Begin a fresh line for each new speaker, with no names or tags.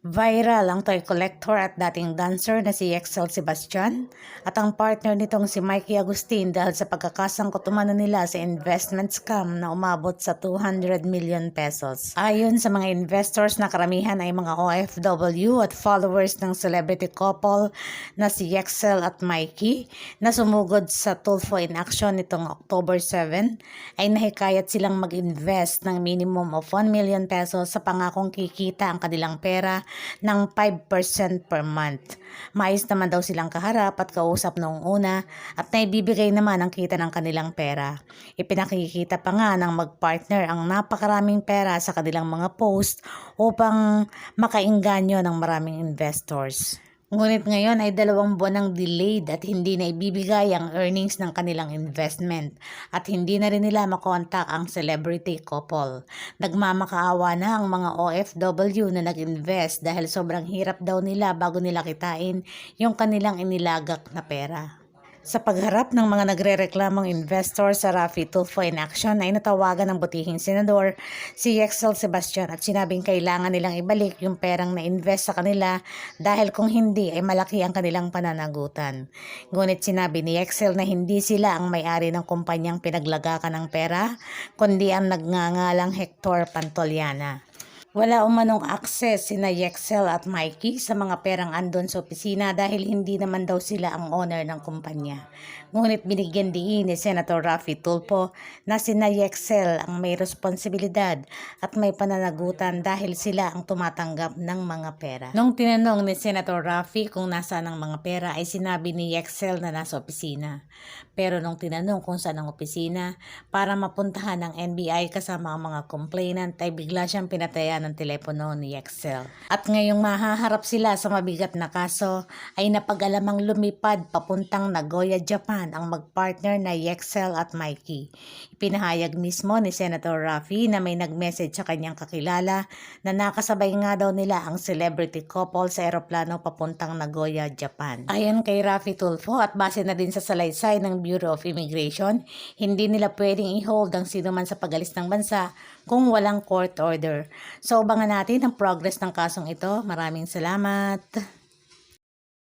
Viral ang toy collector at dating dancer na si Excel Sebastian at ang partner nitong si Mikey Agustin dahil sa pagkakasangkot umano nila sa investment scam na umabot sa 200 million pesos. Ayon sa mga investors na karamihan ay mga OFW at followers ng celebrity couple na si Excel at Mikey na sumugod sa Tulfo in Action nitong October 7 ay nahikayat silang mag-invest ng minimum of 1 million pesos sa pangakong kikita ang kanilang pera ng 5% per month. Mais naman daw silang kaharap at kausap noong una at naibibigay naman ang kita ng kanilang pera. Ipinakikita pa nga ng mag-partner ang napakaraming pera sa kanilang mga post upang makainganyo ng maraming investors. Ngunit ngayon ay dalawang buwan ng delayed at hindi na ibibigay ang earnings ng kanilang investment at hindi na rin nila makontak ang celebrity couple. Nagmamakaawa na ang mga OFW na nag-invest dahil sobrang hirap daw nila bago nila kitain yung kanilang inilagak na pera. Sa pagharap ng mga nagrereklamong investor sa Rafi Tulfo in Action ay natawagan ng butihing senador si Excel Sebastian at sinabing kailangan nilang ibalik yung perang na-invest sa kanila dahil kung hindi ay malaki ang kanilang pananagutan. Ngunit sinabi ni Excel na hindi sila ang may-ari ng kumpanyang pinaglagakan ng pera kundi ang nagngangalang Hector Pantoliana. Wala umanong access sina Yexel at Mikey sa mga perang andon sa opisina dahil hindi naman daw sila ang owner ng kumpanya. Ngunit binigyan din ni Senator Rafi Tulfo na sina Yexel ang may responsibilidad at may pananagutan dahil sila ang tumatanggap ng mga pera. Nung tinanong ni Senator Rafi kung nasaan ang mga pera ay sinabi ni Yexel na nasa opisina. Pero nung tinanong kung saan ang opisina para mapuntahan ng NBI kasama ang mga complainant ay bigla siyang pinatayan ng telepono ni Excel. At ngayong mahaharap sila sa mabigat na kaso ay napag-alamang lumipad papuntang Nagoya, Japan ang magpartner na Excel at Mikey. Ipinahayag mismo ni Senator Rafi na may nag-message sa kanyang kakilala na nakasabay nga daw nila ang celebrity couple sa eroplano papuntang Nagoya, Japan. Ayon kay Rafi Tulfo at base na din sa salaysay ng Bureau of Immigration, hindi nila pwedeng i-hold ang sino man sa pagalis ng bansa kung walang court order. So, abangan natin ang progress ng kasong ito. Maraming salamat.